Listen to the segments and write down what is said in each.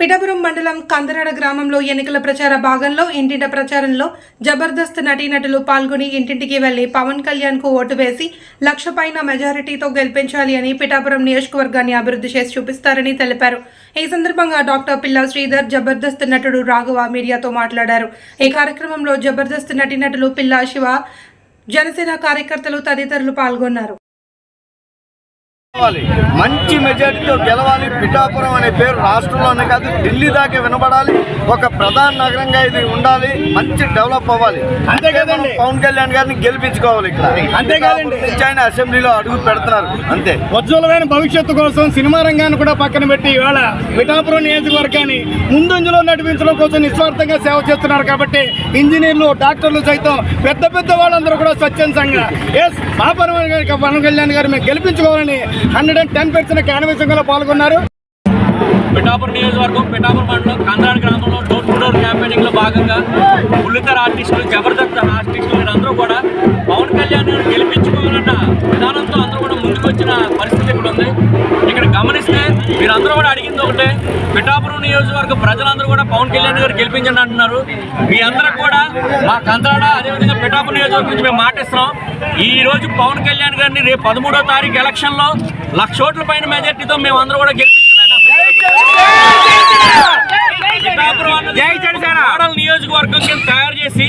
పిఠాపురం మండలం కందరాడ గ్రామంలో ఎన్నికల ప్రచార భాగంలో ఇంటింట ప్రచారంలో జబర్దస్త్ నటీనటులు పాల్గొని ఇంటింటికి వెళ్ళి పవన్ కళ్యాణ్కు ఓటు వేసి లక్ష పైన మెజారిటీతో గెలిపించాలి అని పిఠాపురం నియోజకవర్గాన్ని అభివృద్ధి చేసి చూపిస్తారని తెలిపారు. ఈ సందర్భంగా డాక్టర్ పిల్లా శ్రీధర్ జబర్దస్త్ నటుడు రాఘవ మీడియాతో మాట్లాడారు. ఈ కార్యక్రమంలో జబర్దస్త్ నటీనటులు పిల్లా శివ జనసేన కార్యకర్తలు తదితరులు పాల్గొన్నారు. మంచి మెజారిటీతో గెలవాలి. పిఠాపురం అనే పేరు రాష్ట్రంలోనే కాదు ఢిల్లీ దాకా వినబడాలి. ఒక ప్రధాన నగరంగా ఇది ఉండాలి. మంచి డెవలప్ అవ్వాలి. అంతే కదండి. పవన్ కళ్యాణ్ గారిని గెలిపించుకోవాలి ఇక్కడ. అంతే కదండి. పిఠాపురం నుంచి ఆయన అసెంబ్లీలో అడుగు పెడుతున్నారు. అంతే. ఉజ్వలమైన భవిష్యత్తు కోసం సినిమా రంగాన్ని కూడా పక్కన పెట్టి ఇవాళ పిఠాపురం నియోజకవర్గాన్ని ముందంజలో నడిపించడం కోసం నిస్వార్థంగా సేవ చేస్తున్నారు కాబట్టి ఇంజనీర్లు డాక్టర్లు సైతం పెద్ద పెద్ద వాళ్ళందరూ కూడా స్వచ్ఛందంగా. ఎస్ మా పవన్ కళ్యాణ్ గారు మేము గెలిపించుకోవాలని హండ్రెడ్ అండ్ టెన్ పెర్సెంట్ క్యాన్వసింగ్లో పాల్గొన్నారు. పిఠాపూర్ నియోజకవర్గం పిఠాపూర్ మండలం కంద్రాడ్ గ్రామంలో డోర్ టు డోర్ క్యాంపెయినింగ్లో భాగంగా బుల్లితెర ఆర్టిస్టులు జబర్దస్త్ ఆర్టిస్టులు వీరందరూ కూడా పవన్ కళ్యాణ్ మీరందరూ కూడా అడిగింది ఒకటే పిఠాపురం నియోజకవర్గ ప్రజలందరూ కూడా పవన్ కళ్యాణ్ గారు గెలిపించండి అంటున్నారు మీ అందరూ కూడా మా కంద్రాడ అదేవిధంగా పిఠాపురం నియోజకవర్గం నుంచి మేము మాటిస్తున్నాం ఈ రోజు పవన్ కళ్యాణ్ గారిని రేపు పదమూడో తారీఖు ఎలక్షన్లో లక్ష ఓట్ల పైన మెజార్టీతో మేము అందరూ కూడా గెలిపించుకున్నాం మోడల్ నియోజకవర్గం కింద తయారు చేసి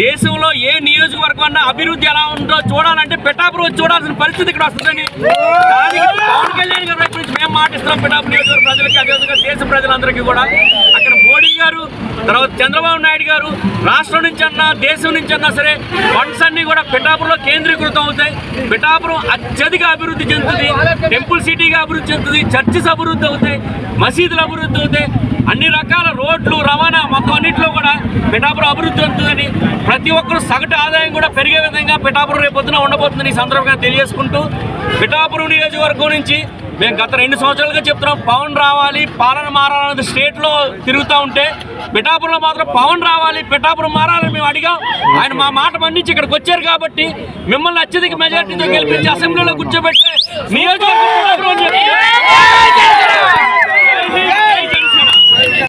దేశంలో ఏ నియోజకవర్గం అన్నా అభివృద్ధి ఎలా ఉందో చూడాలంటే పిఠాపురం చూడాల్సిన పరిస్థితి ఇక్కడ వస్తుందని పవన్ కళ్యాణ్ గారి వైపు నుంచి మేము మాటిస్తున్నాం పిఠాపురం నియోజకవర్గ ప్రజలకి అదేవిధంగా దేశ ప్రజలందరికీ కూడా. అక్కడ మోడీ గారు తర్వాత చంద్రబాబు నాయుడు గారు రాష్ట్రం నుంచి అన్నా దేశం నుంచి అన్నా సరే ఫండ్స్ అన్ని కూడా పిఠాపురంలో కేంద్రీకృతం అవుతాయి. పిఠాపురం అత్యధిక అభివృద్ధి చెందుతుంది. టెంపుల్ సిటీగా అభివృద్ధి చెందుతుంది. చర్చెస్ అభివృద్ధి అవుతాయి. మసీదులు అభివృద్ధి అవుతాయి. అన్ని రకాల రోడ్లు రవాణా మొత్తం అన్నింటిలో కూడా పిఠాపురం అభివృద్ధి చెందుతుందని ప్రతి ఒక్కరు సగటు ఆదాయం కూడా పెరిగే విధంగా పిఠాపురం రేపు ఉండబోతుందని ఈ సందర్భంగా తెలియజేసుకుంటూ పిఠాపురం నియోజకవర్గం నుంచి మేము గత రెండు సంవత్సరాలుగా చెప్తున్నాం పవన్ రావాలి పాలన మారాలన్నది స్టేట్లో తిరుగుతూ ఉంటే పిఠాపురంలో మాత్రం పవన్ రావాలి పిఠాపురం మారాలని మేము అడిగాం. ఆయన మా మాట మన్నించి ఇక్కడికి వచ్చారు కాబట్టి మిమ్మల్ని అత్యధిక మెజార్టీతో గెలిపించి అసెంబ్లీలో కూర్చోబెట్టే నియోజకవర్గం